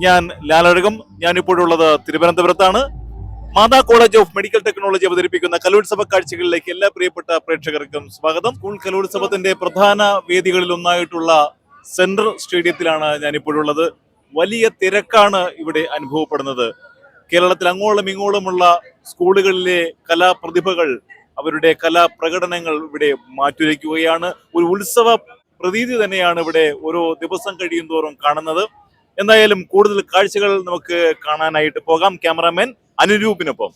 ഞാൻ ലാലഴകം. ഞാനിപ്പോഴുള്ളത് തിരുവനന്തപുരത്താണ്. Mata college of medical technology അവതരിപ്പിക്കുന്ന കലോത്സവ കാഴ്ചകളിലേക്ക് എല്ലാ പ്രിയപ്പെട്ട പ്രേക്ഷകർക്കും സ്വാഗതം. സ്കൂൾ കലോത്സവത്തിന്റെ പ്രധാന വേദികളിൽ ഒന്നായിട്ടുള്ള സെൻട്രൽ സ്റ്റേഡിയത്തിലാണ് ഞാനിപ്പോഴുള്ളത് വലിയ തിരക്കാണ് ഇവിടെ അനുഭവപ്പെടുന്നത്. കേരളത്തിൽ അങ്ങോളം ഇങ്ങോളമുള്ള സ്കൂളുകളിലെ കലാപ്രതിഭകൾ അവരുടെ കലാപ്രകടനങ്ങൾ ഇവിടെ മാറ്റുരയ്ക്കുകയാണ്. ഒരു ഉത്സവ പ്രതീതി തന്നെയാണ് ഇവിടെ ഓരോ ദിവസം കഴിയും തോറും കാണുന്നത്. എന്തായാലും കൂടുതൽ കാഴ്ചകൾ നമുക്ക് കാണാനായിട്ട് പോകാം. ക്യാമറാമാൻ അനുരൂപിനൊപ്പം.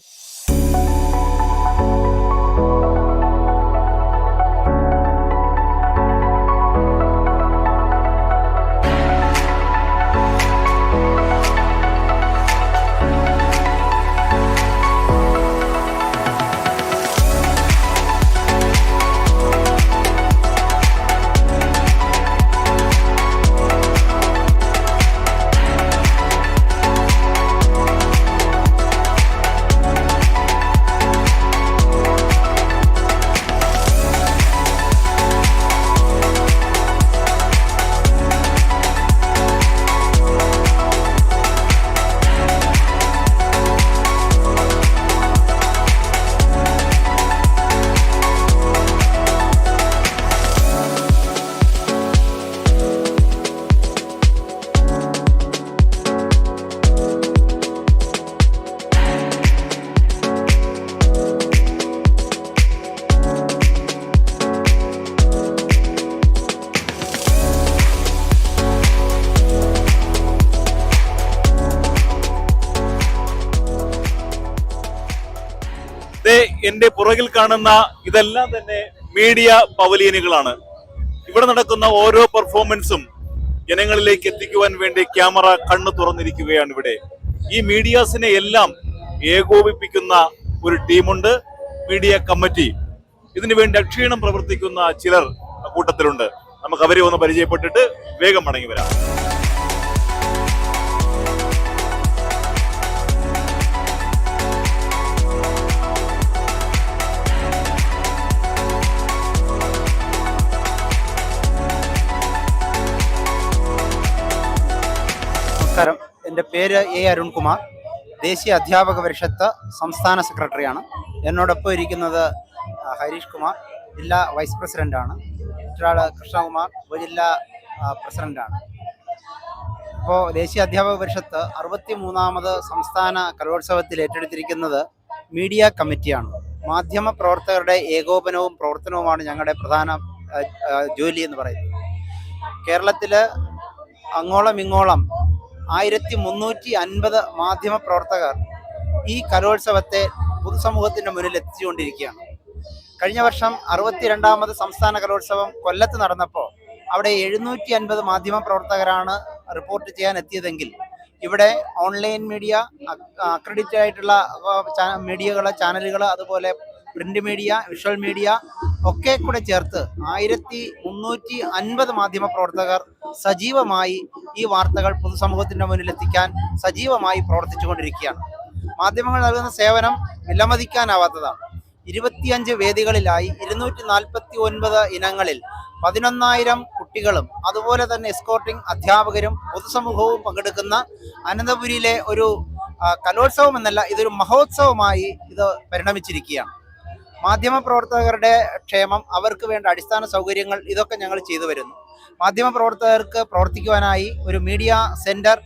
എന്റെ പുറകിൽ കാണുന്ന ഇതെല്ലാം തന്നെ മീഡിയ പവലിയനുകളാണ്. ഇവിടെ നടക്കുന്ന ഓരോ പെർഫോമൻസും ജനങ്ങളിലേക്ക് എത്തിക്കുവാൻ വേണ്ടി ക്യാമറ കണ്ണു തുറന്നിരിക്കുകയാണ് ഇവിടെ. ഈ മീഡിയാസിനെ എല്ലാം ഏകോപിപ്പിക്കുന്ന ഒരു ടീമുണ്ട് മീഡിയ കമ്മിറ്റി. ഇതിനു വേണ്ടി അക്ഷീണം പ്രവർത്തിക്കുന്ന ചിലർ കൂട്ടത്തിലുണ്ട്. നമുക്ക് അവരെ ഒന്ന് പരിചയപ്പെട്ടിട്ട് വേഗം മടങ്ങി വരാം. പേര് എ അരുൺകുമാർ ദേശീയ അധ്യാപക പരിഷത്ത് സംസ്ഥാന സെക്രട്ടറിയാണ്. എന്നോടൊപ്പം ഇരിക്കുന്നത് ഹരീഷ് കുമാർ ജില്ലാ വൈസ് പ്രസിഡന്റാണ് മറ്റൊരാൾ കൃഷ്ണകുമാർ ഉപജില്ലാ പ്രസിഡന്റാണ് ഇപ്പോൾ ദേശീയ അധ്യാപക പരിഷത്ത് അറുപത്തി മൂന്നാമത് സംസ്ഥാന കലോത്സവത്തിൽ ഏറ്റെടുത്തിരിക്കുന്നത് മീഡിയ കമ്മിറ്റിയാണ്. മാധ്യമ പ്രവർത്തകരുടെ ഏകോപനവും പ്രവർത്തനവുമാണ് ഞങ്ങളുടെ പ്രധാന ജോലി എന്ന് പറയുന്നത്. കേരളത്തിൽ അങ്ങോളം ഇങ്ങോളം ആയിരത്തി മുന്നൂറ്റി അൻപത് മാധ്യമ പ്രവർത്തകർ ഈ കലോത്സവത്തെ പൊതുസമൂഹത്തിന്റെ മുന്നിൽ എത്തിച്ചുകൊണ്ടിരിക്കുകയാണ് കഴിഞ്ഞ വർഷം അറുപത്തിരണ്ടാമത് സംസ്ഥാന കലോത്സവം കൊല്ലത്ത് നടന്നപ്പോൾ അവിടെ എഴുന്നൂറ്റി അൻപത് മാധ്യമ പ്രവർത്തകരാണ് റിപ്പോർട്ട് ചെയ്യാൻ എത്തിയതെങ്കിൽ ഇവിടെ ഓൺലൈൻ മീഡിയ അക്രഡിറ്റഡ് ആയിട്ടുള്ള മീഡിയകൾ ചാനലുകൾ അതുപോലെ പ്രിന്റ് മീഡിയ വിഷ്വൽ മീഡിയ ഒക്കെ കൂടെ ചേർത്ത് ആയിരത്തി മുന്നൂറ്റി അൻപത് മാധ്യമ പ്രവർത്തകർ സജീവമായി ഈ വാർത്തകൾ പൊതുസമൂഹത്തിന്റെ മുന്നിൽ എത്തിക്കാൻ സജീവമായി പ്രവർത്തിച്ചുകൊണ്ടിരിക്കുകയാണ്. മാധ്യമങ്ങൾ നൽകുന്ന സേവനം വിലമതിക്കാനാവാത്തതാണ്. ഇരുപത്തിയഞ്ച് വേദികളിലായി ഇരുന്നൂറ്റി നാൽപ്പത്തി ഒൻപത് ഇനങ്ങളിൽ പതിനൊന്നായിരം കുട്ടികളും അതുപോലെ തന്നെ എസ്കോർട്ടിംഗ് അധ്യാപകരും പൊതുസമൂഹവും പങ്കെടുക്കുന്ന അനന്തപുരിയിലെ ഒരു കലോത്സവം എന്നല്ല ഇതൊരു മഹോത്സവമായി ഇത് പരിണമിച്ചിരിക്കുകയാണ്. മാധ്യമ പ്രവർത്തകരുടെ ക്ഷേമം അവർക്ക് വേണ്ട അടിസ്ഥാന സൗകര്യങ്ങൾ ഇതൊക്കെ ഞങ്ങൾ ചെയ്തു വരുന്നു. മാധ്യമ പ്രവർത്തകർക്ക് പ്രവർത്തിക്കുവാനായി ഒരു മീഡിയ സെന്റർ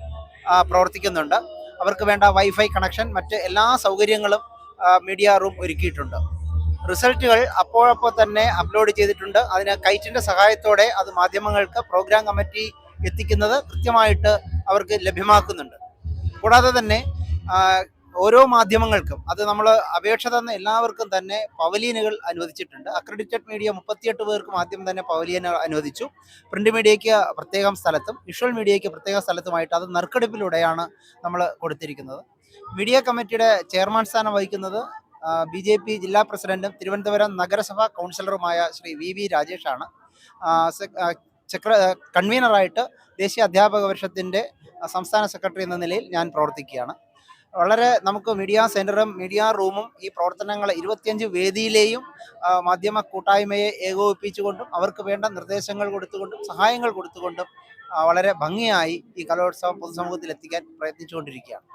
പ്രവർത്തിക്കുന്നുണ്ട്. അവർക്ക് വേണ്ട വൈഫൈ കണക്ഷൻ മറ്റ് എല്ലാ സൗകര്യങ്ങളും മീഡിയ റൂം ഒരുക്കിയിട്ടുണ്ട്. റിസൾട്ടുകൾ അപ്പോഴപ്പോൾ തന്നെ അപ്ലോഡ് ചെയ്തിട്ടുണ്ട്. അതിന് കൈറ്റിന്റെ സഹായത്തോടെ അത് മാധ്യമങ്ങൾക്ക് പ്രോഗ്രാം കമ്മിറ്റി എത്തിക്കുന്നത് കൃത്യമായിട്ട് അവർക്ക് ലഭ്യമാക്കുന്നുണ്ട്. കൂടാതെ തന്നെ ഓരോ മാധ്യമങ്ങൾക്കും അത് നമ്മൾ അപേക്ഷ തന്ന എല്ലാവർക്കും തന്നെ പവലിയനുകൾ അനുവദിച്ചിട്ടുണ്ട്. അക്രഡിറ്റഡ് മീഡിയ മുപ്പത്തിയെട്ട് പേർക്കും ആദ്യം തന്നെ പവലിയൻ അനുവദിച്ചു. പ്രിന്റ് മീഡിയയ്ക്ക് പ്രത്യേകം സ്ഥലത്തും വിഷ്വൽ മീഡിയയ്ക്ക് പ്രത്യേക സ്ഥലത്തുമായിട്ട് അത് നറുക്കെടുപ്പിലൂടെയാണ് നമ്മൾ കൊടുത്തിരിക്കുന്നത്. മീഡിയ കമ്മിറ്റിയുടെ ചെയർമാൻ സ്ഥാനം വഹിക്കുന്നത് ബി ജെ പി ജില്ലാ പ്രസിഡന്റും തിരുവനന്തപുരം നഗരസഭാ കൗൺസിലറുമായ ശ്രീ വി വി രാജേഷാണ്. ചക്ര കൺവീനറായിട്ട് ദേശീയ അധ്യാപക പരിഷത്തിന്റെ സംസ്ഥാന സെക്രട്ടറി എന്ന നിലയിൽ ഞാൻ പ്രവർത്തിക്കുകയാണ്. വളരെ നമുക്ക് മീഡിയ സെന്ററും മീഡിയ റൂമും ഈ പ്രവർത്തനങ്ങൾ ഇരുപത്തിയഞ്ച് വേദിയിലെയും മാധ്യമ കൂട്ടായ്മയെ ഏകോപിപ്പിച്ചുകൊണ്ടും അവർക്ക് വേണ്ട നിർദ്ദേശങ്ങൾ കൊടുത്തുകൊണ്ടും സഹായങ്ങൾ കൊടുത്തുകൊണ്ടും വളരെ ഭംഗിയായി ഈ കലോത്സവം പൊതുസമൂഹത്തിൽ എത്തിക്കാൻ പ്രയത്നിച്ചുകൊണ്ടിരിക്കുകയാണ്.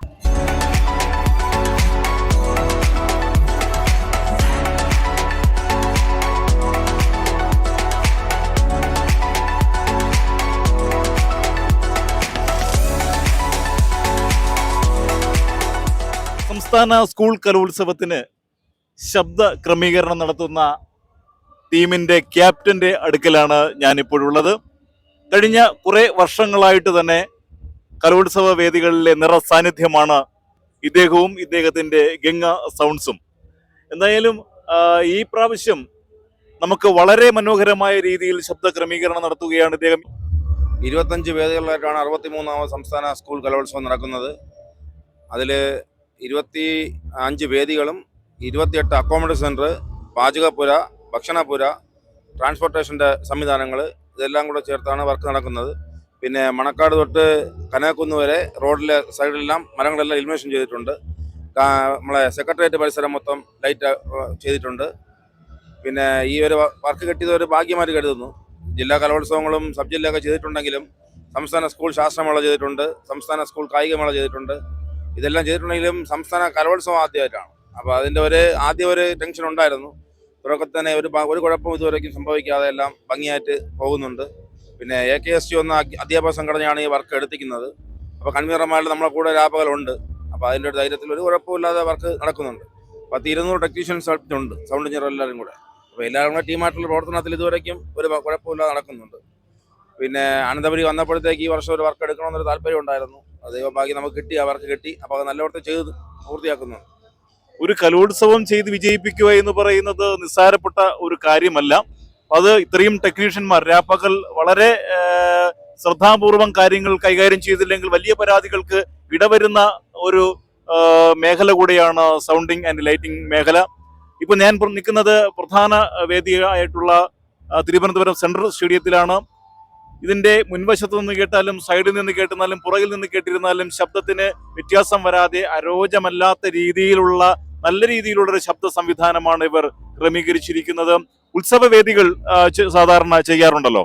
സംസ്ഥാന സ്കൂൾ കലോത്സവത്തിന് ശബ്ദ ക്രമീകരണം നടത്തുന്ന ടീമിന്റെ ക്യാപ്റ്റന്റെ അടുക്കലാണ് ഞാനിപ്പോഴുള്ളത്. കഴിഞ്ഞ കുറേ വർഷങ്ങളായിട്ട് തന്നെ കലോത്സവ വേദികളിലെ നിറ സാന്നിധ്യമാണ് ഇദ്ദേഹവും ഇദ്ദേഹത്തിന്റെ ഗംഗ സൗണ്ട്സും. എന്തായാലും ഈ പ്രാവശ്യം നമുക്ക് വളരെ മനോഹരമായ രീതിയിൽ ശബ്ദ ക്രമീകരണം നടത്തുകയാണ് ഇദ്ദേഹം. ഇരുപത്തഞ്ച് വേദികളിലായിട്ടാണ് അറുപത്തിമൂന്നാമത് സംസ്ഥാന സ്കൂൾ കലോത്സവം നടക്കുന്നത്. അതിൽ ഇരുപത്തി അഞ്ച് വേദികളും ഇരുപത്തിയെട്ട് അക്കോമഡേഷൻ സെന്റർ പാചകപ്പുര ഭക്ഷണപ്പുര ട്രാൻസ്പോർട്ടേഷന്റെ സംവിധാനങ്ങൾ ഇതെല്ലാം കൂടെ ചേർത്താണ് വർക്ക് നടക്കുന്നത്. പിന്നെ മണക്കാട് തൊട്ട് കനകക്കുന്ന് വരെ റോഡിലെ സൈഡിലെല്ലാം മരങ്ങളെല്ലാം ഇൽമേഷൻ ചെയ്തിട്ടുണ്ട്. നമ്മളെ സെക്രട്ടേറിയറ്റ് പരിസരം മൊത്തം ലൈറ്റ് ചെയ്തിട്ടുണ്ട്. പിന്നെ ഈ ഒരു വർക്ക് കിട്ടിയത് ഒരു ഭാഗ്യമായിട്ട് കരുതുന്നു. ജില്ലാ കലോത്സവങ്ങളും സബ് ജില്ലയൊക്കെ ചെയ്തിട്ടുണ്ടെങ്കിലും സംസ്ഥാന സ്കൂൾ ശാസ്ത്രമേള ചെയ്തിട്ടുണ്ട് സംസ്ഥാന സ്കൂൾ കായികമേള ചെയ്തിട്ടുണ്ട്. ഇതെല്ലാം ചെയ്തിട്ടുണ്ടെങ്കിലും സംസ്ഥാന കലോത്സവം ആദ്യമായിട്ടാണ്. അപ്പോൾ അതിന്റെ ഒരു ആദ്യം ഒരു ടെൻഷൻ ഉണ്ടായിരുന്നു. ഇവരൊക്കെ തന്നെ ഒരു ഒരു കുഴപ്പം ഇതുവരേക്കും സംഭവിക്കാതെ എല്ലാം ഭംഗിയായിട്ട് പോകുന്നുണ്ട്. പിന്നെ എ കെ എസ് ടി എന്ന അധ്യാപക സംഘടനയാണ് ഈ വർക്ക് എടുത്തിരിക്കുന്നത് അപ്പോൾ കൺവീനർമാരിൽ നമ്മളെ കൂടെ ലാഭകളുണ്ട് അപ്പോൾ അതിന്റെ ഒരു ധൈര്യത്തിൽ ഒരു കുഴപ്പമില്ലാതെ വർക്ക് നടക്കുന്നുണ്ട്. പത്ത് ഇരുന്നൂറ് ടെക്നീഷ്യൻസ് ഉണ്ട് സൗണ്ട് എഞ്ചിനീയർ എല്ലാവരും കൂടെ. അപ്പോൾ എല്ലാവരും കൂടെ ടീമായിട്ടുള്ള പ്രവർത്തനത്തിൽ ഇതുവരേക്കും ഒരു കുഴപ്പമില്ലാതെ നടക്കുന്നുണ്ട്. പിന്നെ അനന്തപുരി വന്നപ്പോഴത്തേക്ക് ഈ വർഷം ഒരു വർക്ക് എടുക്കണമെന്നൊരു താല്പര്യം ഉണ്ടായിരുന്നു. ദൈവഭാഗ്യം നമുക്ക് കിട്ടി അവർക്ക് കിട്ടി. അപ്പോൾ അത് നല്ലവർത്തം ചെയ്ത് പൂർത്തിയാക്കുന്നു. ഒരു കലോത്സവം ചെയ്ത് വിജയിപ്പിക്കുക എന്ന് പറയുന്നത് നിസ്സാരപ്പെട്ട ഒരു കാര്യമല്ല. അത് ഇത്രയും ടെക്നീഷ്യന്മാർ രാപ്പകൽ വളരെ ശ്രദ്ധാപൂർവം കാര്യങ്ങൾ കൈകാര്യം ചെയ്തില്ലെങ്കിൽ വലിയ പരാതികൾക്ക് ഇടവരുന്ന ഒരു മേഖല കൂടിയാണ് സൗണ്ടിങ് ആൻഡ് ലൈറ്റിംഗ് മേഖല. ഇപ്പൊ ഞാൻ ഇപ്പോൾ നിൽക്കുന്നത് പ്രധാന വേദിയായിട്ടുള്ള തിരുവനന്തപുരം സെൻട്രൽ സ്റ്റേഡിയത്തിലാണ്. ഇതിന്റെ മുൻവശത്ത് നിന്ന് കേട്ടാലും സൈഡിൽ നിന്ന് കേട്ടിരുന്നാലും പുറകിൽ നിന്ന് കേട്ടിരുന്നാലും ശബ്ദത്തിന് വ്യത്യാസം വരാതെ അരോചമല്ലാത്ത രീതിയിലുള്ള നല്ല രീതിയിലുള്ള ഒരു ശബ്ദ സംവിധാനമാണ് ഇവർ ക്രമീകരിച്ചിരിക്കുന്നത്. ഉത്സവവേദികൾ സാധാരണ ചെയ്യാറുണ്ടല്ലോ.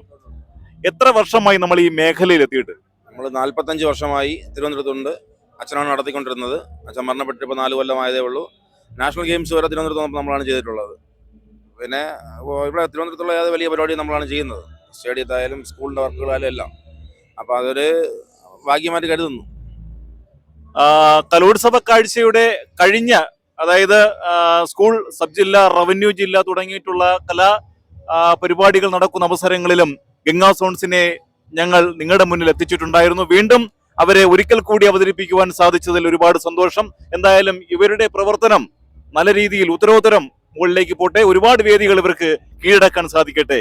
എത്ര വർഷമായി നമ്മൾ ഈ മേഖലയിൽ എത്തിയിട്ട്? നമ്മൾ നാൽപ്പത്തഞ്ച് വർഷമായി തിരുവനന്തപുരത്തുണ്ട്. അച്ഛനാണ് നടത്തിക്കൊണ്ടിരുന്നത്. അച്ഛൻ മരണപ്പെട്ടിട്ട് ഇപ്പോൾ നാല് കൊല്ലമായതേ ഉള്ളൂ. നാഷണൽ ഗെയിംസ് വരെ തിരുവനന്തപുരത്ത് നമ്മളാണ് ചെയ്തിട്ടുള്ളത്. പിന്നെ ഇവിടെ തിരുവനന്തപുരത്തുള്ള വലിയ പരിപാടി നമ്മളാണ് ചെയ്യുന്നത്. സ്റ്റേഡിയത്തായാലും സ്കൂളിന്റെ വർക്കുകളായാലും എല്ലാം. അപ്പോൾ അതൊരു ഭാഗ്യമായിട്ട് കരുതുന്നു. കലോത്സവ കാഴ്ചയുടെ കഴിഞ്ഞ അതായത് സ്കൂൾ സബ് ജില്ല റവന്യൂ ജില്ല തുടങ്ങിയിട്ടുള്ള കലാ പരിപാടികൾ നടക്കുന്ന അവസരങ്ങളിലും ഗംഗാ സോൺസിനെ ഞങ്ങൾ നിങ്ങളുടെ മുന്നിൽ എത്തിച്ചിട്ടുണ്ടായിരുന്നു. വീണ്ടും അവരെ ഒരിക്കൽ കൂടി അവതരിപ്പിക്കുവാൻ സാധിച്ചതിൽ ഒരുപാട് സന്തോഷം. എന്തായാലും ഇവരുടെ പ്രവർത്തനം നല്ല രീതിയിൽ ഉത്തരോത്തരം മുകളിലേക്ക് പോട്ടെ. ഒരുപാട് വേദികൾ ഇവർക്ക് കീഴടക്കാൻ സാധിക്കട്ടെ.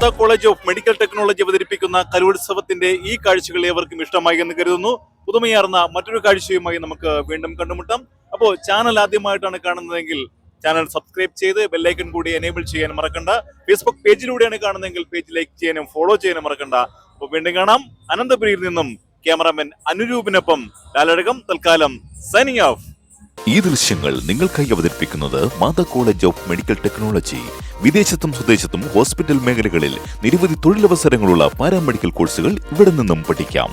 Mata college of medical technology അവതരിപ്പിക്കുന്ന കലോത്സവത്തിന്റെ ഈ കാഴ്ചകൾ ഏവർക്കും ഇഷ്ടമായി എന്ന് കരുതുന്നു. പുതുമയാർന്ന മറ്റൊരു കാഴ്ചയുമായി നമുക്ക് വീണ്ടും കണ്ടുമുട്ടാം. അപ്പോൾ ചാനൽ ആദ്യമായിട്ടാണ് കാണുന്നതെങ്കിൽ ചാനൽ സബ്സ്ക്രൈബ് ചെയ്ത് ബെല്ലൈക്കൺ കൂടി എനേബിൾ ചെയ്യാൻ മറക്കണ്ട. ഫേസ്ബുക്ക് പേജിലൂടെയാണ് കാണുന്നതെങ്കിൽ പേജ് ലൈക്ക് ചെയ്യാനും ഫോളോ ചെയ്യാനും മറക്കണ്ട. അപ്പോൾ വീണ്ടും കാണാം. അനന്തപുരിയിൽ നിന്നും ക്യാമറാമാൻ അനുരൂപിനൊപ്പം ലാലഴകം തൽക്കാലം സൈനിങ് ഓഫ് ഈ ദൃശ്യങ്ങൾ നിങ്ങൾക്കായി അവതരിപ്പിക്കുന്നത് Mata college of medical technology. വിദേശത്തും സ്വദേശത്തും ഹോസ്പിറ്റൽ മേഖലകളിൽ നിരവധി തൊഴിലവസരങ്ങളുള്ള പാരാമെഡിക്കൽ കോഴ്സുകൾ ഇവിടെ നിന്നും പഠിക്കാം.